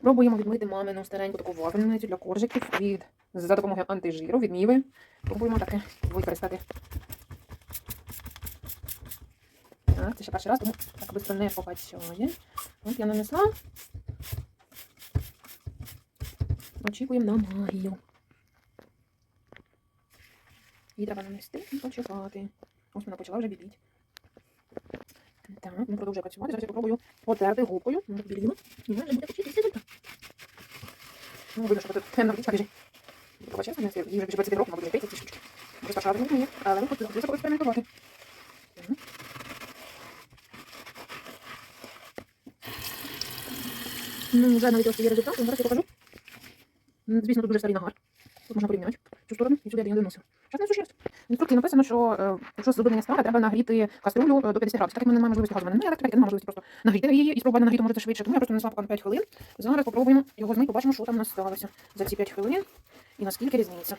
Пробуємо відмити мамину стареньку таку вафельницю для коржиків від за допомогою антижиру, від міви. Пробуємо таке використати. Так, це ще перший раз, тому так швидко не покачає. От я нанесла. Очікуємо на магію. Її треба нанести і почекати. Ось вона почала вже біліть. Так, ну продовжує працювати. Зараз я попробую потерти губкою. Ну, так. І вже. Ну, видно, що тут темна водичка біжить. Побачите, я її вже більше 20 років, мабуть, не 30 ці штучки. Не вміє, але ну, хотілося хотілося поекспериментувати. Ну, вже навіть трошки є результат, зараз я покажу. Звісно, тут дуже старий нагар. Тут можна порівняти цю сторону і сюди я доносив. Зараз не сушість. Інструкції написано, що е, якщо зроблення страви, треба нагріти каструлю е, до 50 градусів. Так як ми не маємо можливості газу, в мене немає електрики, я не маю можливості просто нагріти її і спробувати нагріти може це швидше. Тому я просто нанесла поки на 5 хвилин. Зараз попробуємо його змити, побачимо, що там сталося за ці 5 хвилин і наскільки різниця.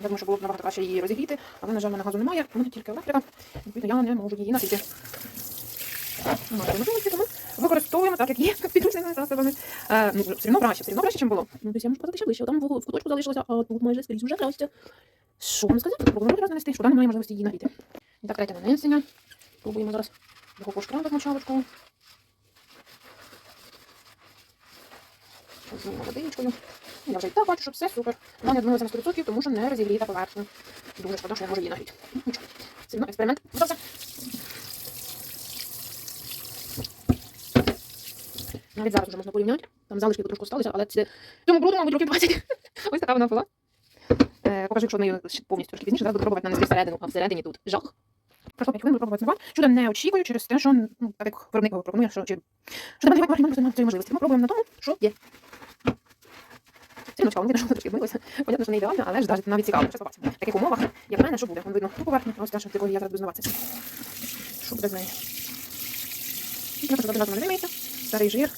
Я думаю, що було б набагато краще її розігріти, але, на жаль, в мене газу немає, у мене тільки електрика, відповідно, я не можу її нагріти. Немає можливості, тому використовуємо так, як є підручними засобами. Е, ну, все одно краще, все одно краще, ніж було. Ну, тобто я можу сказати ще ближче, там в, куточку залишилося, а тут майже скрізь вже краще. Що вам сказати? Пробуємо раз нанести, що там немає можливості її нагріти. І так, третє нанесення. Пробуємо зараз його пошкрабити мочалочкою. Змінимо водичкою. Я вже і так бачу, що все супер. Вона не відмилася на 100%, тому що не розігріта поверхня. Дуже шкода, що я можу її нагріти. Ну, Нічого. Все одно експеримент вдався. Навіть зараз вже можна порівняти. Там залишки трошки сталися, але це цьому бруду, мабуть, років 20. Ось така вона була. Е, покажу, якщо нею повністю трошки пізніше, зараз буду пробувати нанести всередину, а всередині тут жах. Пройшло 5 хвилин, буду пробувати знову. Чудо не очікую через те, що, ну, так як виробник пропонує, що, чи, що там немає немає цієї можливості. Ми пробуємо на тому, що є. Це ночка, видно, що трошки вмилося. Понятно, що не ідеально, але ж навіть, навіть цікаво. Зараз побачимо. В таких умовах, як мене, що буде? Вон видно ту поверхню, ось те, що я зараз буду. Що буде з нею? Я просто одразу не. Старий жир.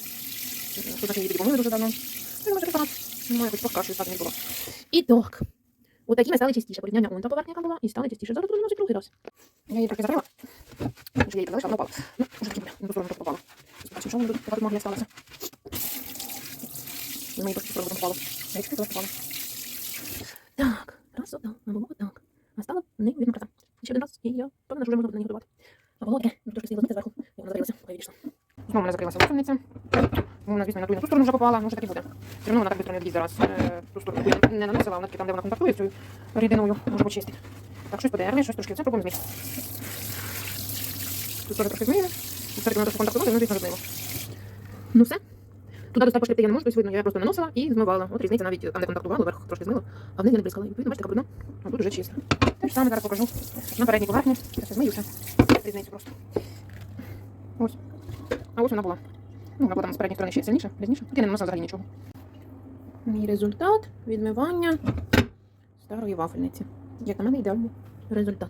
Тут наші її помили дуже давно. Ну, може, так. Має хоч покраще так не було. І так. Отакі ми стали. Порівняння он та поверхня, яка була, і стали частіше. Зараз буду наносити другий раз. Я її трохи закрила. Щоб я її залишила, вона впала. Ну, вже таки. Не сторону трохи попала. Бачимо, що воно тут така магія сталася. І мені трохи сторону впало. Річки трохи впало. Так, раз, а було так. А стала неймовірно краса. Ще один раз, і я певна, що вже можна буде неї готувати. А було таке, ну трошки слід зверху, і вона загорілася, поки я відійшла. Знову мене закрилася вафельниця. Ну, вона, звісно, на ту і на ту сторону вже попала, ну, вже так і буде. Все одно вона так швидко не зараз. Е, ту сторону яку я не наносила, вона таки там, де вона контактує з цією рідиною, може почистити. Так, щось подерли, щось трошки це пробуємо зміти. Тут теж трошки зміни. Все-таки вона трошки контактувала, ну, звісно, розмило. Ну все. Туди достати пошкребти я не можу, тобто видно, я просто наносила і змивала. От різниця навіть там, де контактувала, верх трошки змило, а вниз я не бризкала. І відповідно, бачите, така а тут вже чисто. Те ж саме зараз покажу на передній поверхні. Все змию все. Різницю просто. Ось. А ось вона була. Ну, вона була там з передньої сторони ще сильніше, різніше. Тут я не наносила взагалі нічого. Мій результат відмивання старої вафельниці. Як на мене ідеальний результат.